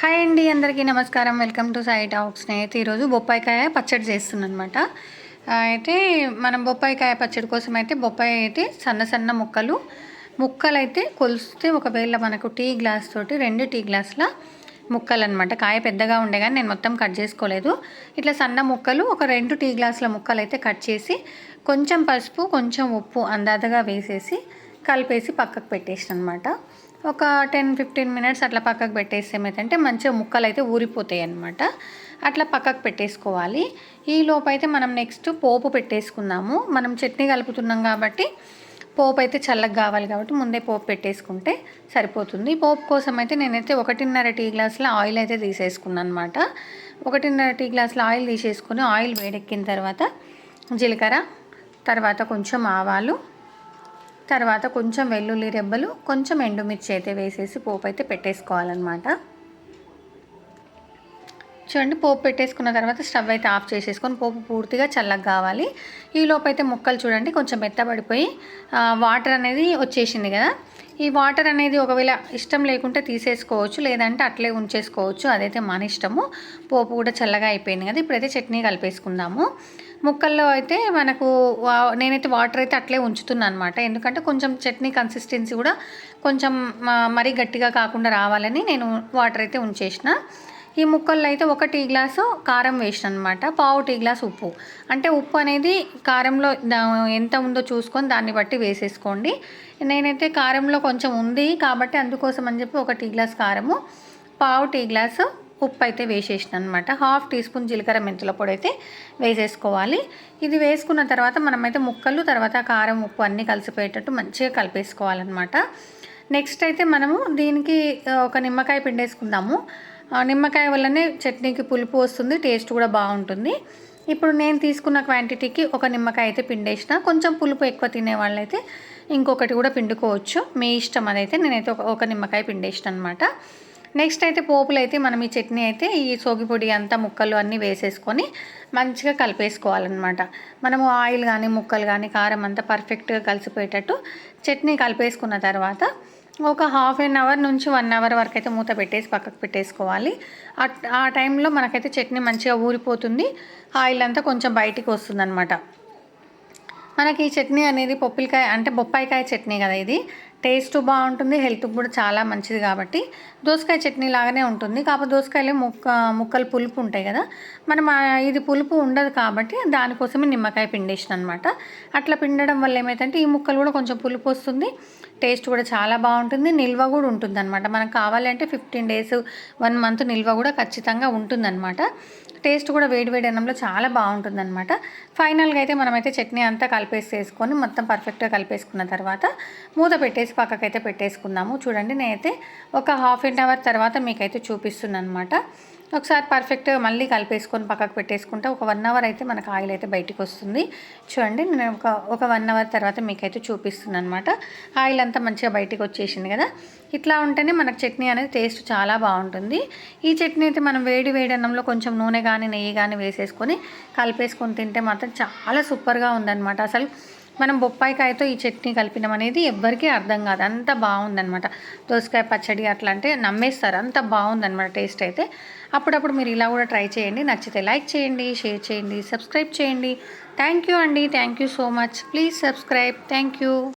Hi అండి అందరికీ నమస్కారం. వెల్కమ్ టు సాయి టాక్ స్నేహితు ఈరోజు బొప్పాయికాయ పచ్చడి చేస్తున్నాను అనమాట అయితే మనం బొప్పాయికాయ పచ్చడి కోసం అయితే బొప్పాయి అయితే సన్న సన్న ముక్కలు ముక్కలు అయితే కొలిస్తే ఒకవేళ మనకు టీ గ్లాస్ తోటి రెండు టీ గ్లాసుల ముక్కలు అనమాట కాయ పెద్దగా ఉండే కానీ నేను మొత్తం కట్ చేసుకోలేదు. ఇట్లా సన్న ముక్కలు ఒక రెండు టీ గ్లాసుల ముక్కలు అయితే కట్ చేసి కొంచెం పసుపు కొంచెం ఉప్పు అందాదగా వేసేసి కలిపేసి పక్కకు పెట్టేసిన అనమాట ఒక టెన్ ఫిఫ్టీన్ మినిట్స్ అట్లా పక్కకు పెట్టేస్తే ఏమైతే మంచిగా ముక్కలు అయితే ఊరిపోతాయి అనమాట అట్లా పక్కకు పెట్టేసుకోవాలి. ఈ లోపు అయితే మనం నెక్స్ట్ పోపు పెట్టేసుకుందాము. మనం చట్నీ కలుపుతున్నాం కాబట్టి పోపు అయితే చల్లగా కావాలి కాబట్టి ముందే పోపు పెట్టేసుకుంటే సరిపోతుంది. పోపు కోసం అయితే నేనైతే ఒకటిన్నర టీ గ్లాసుల ఆయిల్ అయితే తీసేసుకున్నాను అనమాట ఒకటిన్నర టీ గ్లాసుల ఆయిల్ తీసేసుకుని ఆయిల్ వేడెక్కిన తర్వాత జీలకర్ర తర్వాత కొంచెం ఆవాలు తర్వాత కొంచెం వెల్లుల్లి రెబ్బలు కొంచెం ఎండుమిర్చి అయితే వేసేసి పోపు అయితే పెట్టేసుకోవాలన్నమాట. చూడండి పోపు పెట్టేసుకున్న తర్వాత స్టవ్ అయితే ఆఫ్ చేసేసుకొని పోపు పూర్తిగా చల్లగా కావాలి. ఈ లోపు అయితే ముక్కలు చూడండి కొంచెం మెత్తబడిపోయి వాటర్ అనేది వచ్చేసింది కదా. ఈ వాటర్ అనేది ఒకవేళ ఇష్టం లేకుంటే తీసేసుకోవచ్చు లేదంటే అట్లే ఉంచేసుకోవచ్చు. అదైతే మన ఇష్టము. పోపు కూడా చల్లగా అయిపోయింది కదా ఇప్పుడైతే చట్నీ కలిపేసుకుందాము. ముక్కల్లో అయితే మనకు నేనైతే వాటర్ అయితే అట్లే ఉంచుతున్నాను అనమాట ఎందుకంటే కొంచెం చట్నీ కన్సిస్టెన్సీ కూడా కొంచెం మరీ గట్టిగా కాకుండా రావాలని నేను వాటర్ అయితే ఉంచేసిన. ఈ ముక్కల్లో అయితే ఒక టీ గ్లాసు కారం వేసిన అనమాట పావు టీ గ్లాస్ ఉప్పు. అంటే ఉప్పు అనేది కారంలో ఎంత ఉందో చూసుకొని దాన్ని బట్టి వేసేసుకోండి. నేనైతే కారంలో కొంచెం ఉంది కాబట్టి అందుకోసం అని చెప్పి ఒక టీ గ్లాస్ కారము పావు టీ గ్లాసు ఉప్పు అయితే వేసేసిన అనమాట హాఫ్ టీ స్పూన్ జీలకర్ర మెంతుల పొడి అయితే వేసేసుకోవాలి. ఇది వేసుకున్న తర్వాత మనమైతే ముక్కలు తర్వాత కారం ఉప్పు అన్నీ కలిసిపోయేటట్టు మంచిగా కలిపేసుకోవాలన్నమాట నెక్స్ట్ అయితే మనము దీనికి ఒక నిమ్మకాయ పిండేసుకుందాము. నిమ్మకాయ వల్లనే చట్నీకి పులుపు వస్తుంది టేస్ట్ కూడా బాగుంటుంది. ఇప్పుడు నేను తీసుకున్న క్వాంటిటీకి ఒక నిమ్మకాయ అయితే పిండేసిన. కొంచెం పులుపు ఎక్కువ తినే వాళ్ళైతే ఇంకొకటి కూడా పిండుకోవచ్చు. మీ ఇష్టం అదైతే నేనైతే ఒక ఒక నిమ్మకాయ పిండేసిన అనమాట నెక్స్ట్ అయితే పోపులు అయితే మనం ఈ చట్నీ అయితే ఈ సోగిపొడి అంతా ముక్కలు అన్నీ వేసేసుకొని మంచిగా కలిపేసుకోవాలన్నమాట. మనము ఆయిల్ కానీ ముక్కలు కానీ కారం అంతా పర్ఫెక్ట్గా కలిసిపోయేటట్టు చట్నీ కలిపేసుకున్న తర్వాత ఒక హాఫ్ అన్ అవర్ నుంచి వన్ అవర్ వరకు అయితే మూత పెట్టేసి పక్కకు పెట్టేసుకోవాలి. ఆ టైంలో మనకైతే చట్నీ మంచిగా ఊరిపోతుంది. ఆయిల్ అంతా కొంచెం బయటికి వస్తుందన్నమాట. మనకి ఈ చట్నీ అనేది పొప్పిలకాయ అంటే బొప్పాయికాయ చట్నీ కదా ఇది. టేస్ట్ బాగుంటుంది హెల్త్కి కూడా చాలా మంచిది కాబట్టి దోసకాయ చట్నీ లాగానే ఉంటుంది. కాకపోతే దోసకాయలు ముక్క ముక్కలు పులుపు ఉంటాయి కదా మనం ఇది పులుపు ఉండదు కాబట్టి దానికోసమే నిమ్మకాయ పిండేసిన అనమాట అట్లా పిండడం వల్ల ఏమైందంటే ఈ ముక్కలు కూడా కొంచెం పులుపు వస్తుంది టేస్ట్ కూడా చాలా బాగుంటుంది నిల్వ కూడా ఉంటుంది అనమాట మనకు కావాలంటే ఫిఫ్టీన్ డేస్ వన్ మంత్ నిల్వ కూడా ఖచ్చితంగా ఉంటుందన్నమాట. టేస్ట్ కూడా వేడివేడి అన్నంలో చాలా బాగుంటుంది అనమాట ఫైనల్గా అయితే మనమైతే చట్నీ అంతా కలిపేసి వేసుకొని మొత్తం పర్ఫెక్ట్గా కలిపేసుకున్న తర్వాత మూత పెట్టేసి పక్కకైతే పెట్టేసుకుందాము. చూడండి నేనైతే ఒక హాఫ్ అన్ అవర్ తర్వాత మీకైతే చూపిస్తున్నాను అనమాట ఒకసారి పర్ఫెక్ట్ మళ్ళీ కలిపేసుకొని పక్కకు పెట్టేసుకుంటే. ఒక వన్ అవర్ అయితే మనకు ఆయిల్ అయితే బయటకు వస్తుంది. చూడండి నేను ఒక ఒక వన్ అవర్ తర్వాత మీకైతే చూపిస్తున్నాను అనమాట ఆయిల్ అంతా మంచిగా బయటికి వచ్చేసింది కదా. ఇట్లా ఉంటేనే మనకు చట్నీ అనేది టేస్ట్ చాలా బాగుంటుంది. ఈ చట్నీ అయితే మనం వేడి వేడి అన్నంలో కొంచెం నూనె కానీ నెయ్యి కానీ వేసేసుకొని కలిపేసుకొని తింటే మాత్రం చాలా సూపర్గా ఉందన్నమాట. అసలు మనం బొప్పాయికాయతో ఈ చట్నీ కలిపినాం అనేది ఎవ్వరికీ అర్థం కాదు. అంత బాగుందనమాట దోసకాయ పచ్చడి అట్లా అంటే నమ్మేస్తారు. అంత బాగుందనమాట టేస్ట్ అయితే. అప్పుడప్పుడు మీరు ఇలా కూడా ట్రై చేయండి. నచ్చితే లైక్ చేయండి షేర్ చేయండి సబ్స్క్రైబ్ చేయండి. థ్యాంక్ యూ అండి. Thank you so much. Please subscribe. Thank you.